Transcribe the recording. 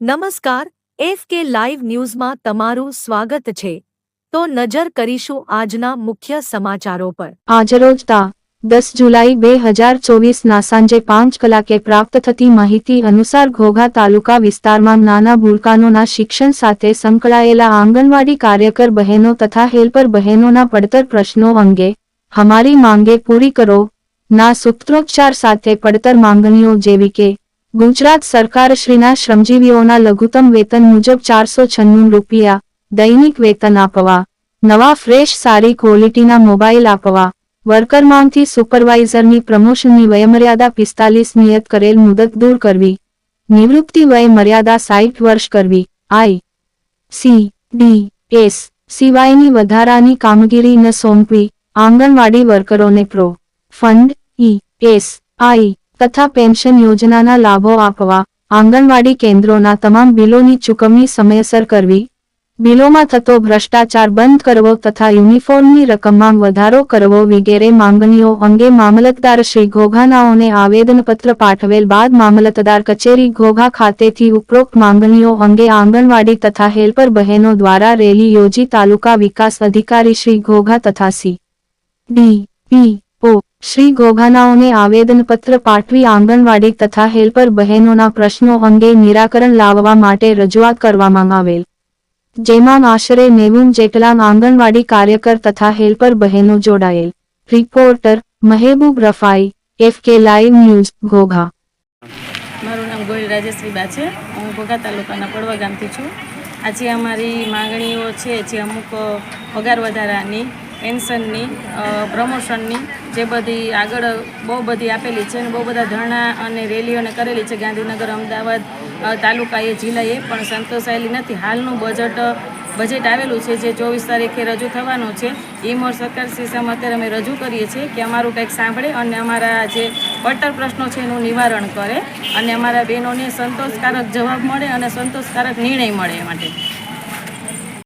નમસ્કાર, F K live ન્યૂઝમાં તમારું સ્વાગત છે. તો નજર કરીશું આજના મુખ્ય સમાચારો પર. આજરોજ તા દસ જુલાઈ બે હજાર ચોવીસના સાંજે પાંચ કલાકે પ્રાપ્ત થતી માહિતી અનુસાર ઘોઘા તાલુકા વિસ્તારમાં નાના ભૂલકાનોના શિક્ષણ સાથે સંકળાયેલા આંગણવાડી કાર્યકર બહેનો તથા હેલ્પર બહેનોના પડતર પ્રશ્નો અંગે હમારી માંગે પૂરી કરો. ના સૂત્રોચ્ચાર સાથે પડતર માંગણીઓ જેવી કે ગુજરાત સરકારશ્રીના શ્રમજીવીઓના લઘુત્તમ વેતન મુજબ ચારસો છન્નું રૂપિયા દૈનિક વેતન આપવા, નવા ફ્રેશ સારી ક્વોલિટીના મોબાઈલ આપવા વર્કર માંગથી સુપરવાઇઝરની પ્રમોશનની વયમર્યાદા પિસ્તાલીસ નિયત કરેલ મુદત દૂર કરવી, નિવૃત્તિ વય મર્યાદા સાઠ વર્ષ કરવી, આઈ, સી, ડી, એસ, સિવાયની વધારાની કામગીરી ન સોંપવી, anganwadi વર્કરોને pro, fund, E, S, I તથા પેન્શન યોજનાના લાભો આપવા આંગણવાડી કેન્દ્રોના તમામ બિલોની ચૂકવણી સમયસર કરવી, બિલોમાં થતો ભ્રષ્ટાચાર બંધ કરવો તથા યુનિફોર્મની રકમમાં વધારો કરવો વગેરે માંગણીઓ અંગે મામલતદાર શ્રી ઘોઘાનાઓને આવેદનપત્ર પાઠવેલ બાદ મામલતદાર કચેરી ઘોઘા ખાતેથી ઉપરોક્ત માંગણીઓ અંગે આંગણવાડી તથા હેલ્પર બહેનો દ્વારા રેલી યોજી તાલુકા વિકાસ અધિકારી શ્રી ઘોઘા તથા સી. ડી. પી. શ્રી ગોઘાનાઓને આવેદનપત્ર પાઠવી આંગણવાડી તથા હેલ્પર બહેનોના પ્રશ્નો અંગે નિરાકરણ લાવવા માટે રજૂઆત કરવામાં આવેલ. જેમાં આશરે નેવું જેટલા આંગણવાડી કાર્યકર તથા હેલ્પર બહેનો જોડાયેલ. Reporter Mehboob Rafai, F K live news Ghogha મારું નામ ગોયલ રાજેશ્રીબા છે હું ઘોઘા તાલુકાના પડવા ગામથી છું. આજે અમારી માંગણીઓ છે જે અમુક પગાર વધારાની પેન્શનની પ્રમોશનની જે બધી આગળ બહુ બધી આપેલી છે અને બહુ બધા ધરણા અને રેલીઓને કરેલી છે. ગાંધીનગર, અમદાવાદ તાલુકાએ જિલ્લાએ પણ સંતોષાયેલી નથી. હાલનું બજેટ બજેટ આવેલું છે જે ચોવીસ તારીખે રજૂ થવાનું છે. એ મોર સરકાર શીશામાં અત્યારે અમે રજૂ કરીએ છીએ કે અમારું કંઈક સાંભળે અને અમારા જે પડતર પ્રશ્નો છે એનું નિવારણ કરે અને અમારા બહેનોને સંતોષકારક જવાબ મળે અને સંતોષકારક નિર્ણય મળે એ માટે.